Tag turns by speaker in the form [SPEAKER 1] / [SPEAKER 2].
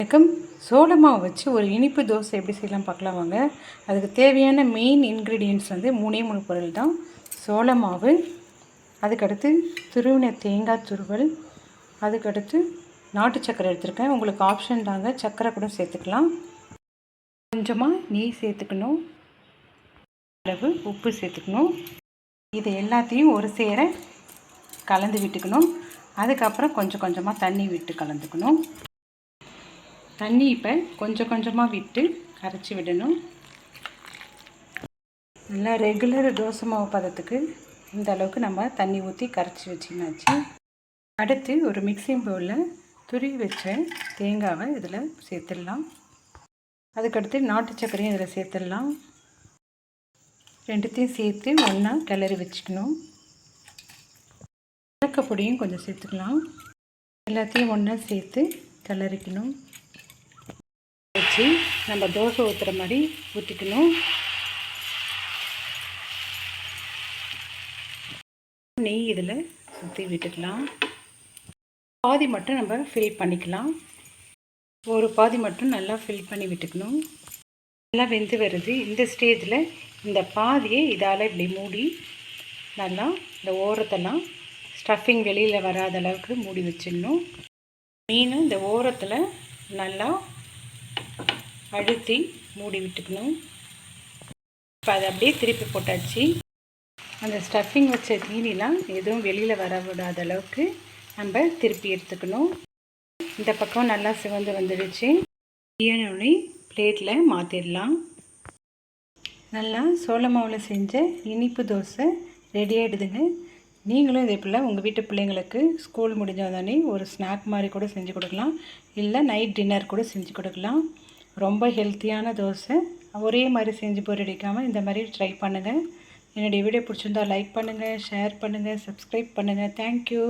[SPEAKER 1] வணக்கம். சோளமாவை வச்சு ஒரு இனிப்பு தோசை எப்படி செய்யலாம் பார்க்கலாம் வாங்க. அதுக்கு தேவையான மெயின் இன்க்ரீடியன்ட்ஸ் வந்து மூணே மூணு பொருள் தான். சோளமாவு அதுக்கடுத்து துருவின தேங்காய் துருவல் அதுக்கடுத்து நாட்டு சக்கரை எடுத்திருக்கேன். உங்களுக்கு ஆப்ஷன் தாங்க. சக்கரை கூட சேர்த்துக்கலாம். கொஞ்சமாக நெய் சேர்த்துக்கணும். அளவு உப்பு சேர்த்துக்கணும். இது எல்லாத்தையும் ஒரு சேர கலந்து விட்டுக்கணும். அதுக்கப்புறம் கொஞ்சம் கொஞ்சமாக தண்ணி விட்டு கலந்துக்கணும். தண்ணி இப்போ கொஞ்சம் கொஞ்சமாக விட்டு கரைச்சி விடணும். நல்லா ரெகுலர் தோசை மாவு பதத்துக்கு இந்த அளவுக்கு நம்ம தண்ணி ஊற்றி கரைச்சி வச்சுனாச்சு அடுத்து ஒரு மிக்சிங் பவுலில் துருவி வச்ச தேங்காவை இதில் சேர்த்துடலாம். அதுக்கடுத்து நாட்டு சர்க்கரையும் இதில் சேர்த்துடலாம். ரெண்டுத்தையும் சேர்த்து ஒன்றா கிளறி வச்சுக்கணும். பொடியும் கொஞ்சம் சேர்த்துக்கலாம். எல்லாத்தையும் ஒன்றா சேர்த்து கிளறிக்கணும். வச்சு நம்ம தோசை ஊற்றுற மாதிரி ஊற்றிக்கணும் நெய் இதில் சுற்றி விட்டுக்கலாம். பாதி மட்டும் நம்ம ஃபில் பண்ணிக்கலாம். ஒரு பாதி மட்டும் நல்லா ஃபில் பண்ணி விட்டுக்கணும். நல்லா வெந்து வருது. இந்த ஸ்டேஜில் இந்த பாதியை இதால் இப்படி மூடி நல்லா இந்த ஓரத்தெல்லாம் ஸ்டஃபிங் வெளியில் வராத அளவுக்கு மூடி வச்சிடணும். மீன் இந்த ஓரத்தில் நல்லா அழுத்தி மூடி விட்டுக்கணும். இப்போ அதை அப்படியே திருப்பி போட்டாச்சு. அந்த ஸ்டஃபிங் வச்ச மீனிலாம் எதுவும் வெளியில் வர விடாத அளவுக்கு நம்ம திருப்பி எடுத்துக்கணும். இந்த பக்கம் நல்லா சிவந்து வந்துடுச்சு. பிரியாணி பிளேட்டில் மாற்றிடலாம் நல்லா சோள மாவில் செஞ்ச இனிப்பு தோசை ரெடி ஆகிடுதுங்க நீங்களும் இதே போல் உங்கள் வீட்டு பிள்ளைங்களுக்கு ஸ்கூல் முடிஞ்சதானே ஒரு ஸ்நாக் மாதிரி கூட செஞ்சு கொடுக்கலாம். இல்லை நைட் டின்னர் கூட செஞ்சு கொடுக்கலாம். ரொம்ப ஹெல்த்தியான தோசை. ஒரே மாதிரி செஞ்சு பொருடிக்காமல் இந்த மாதிரி ட்ரை பண்ணுங்கள் என்னுடைய வீடியோ பிடிச்சிருந்தா லைக் பண்ணுங்கள் ஷேர் பண்ணுங்கள் சப்ஸ்கிரைப் பண்ணுங்கள் தேங்க்யூ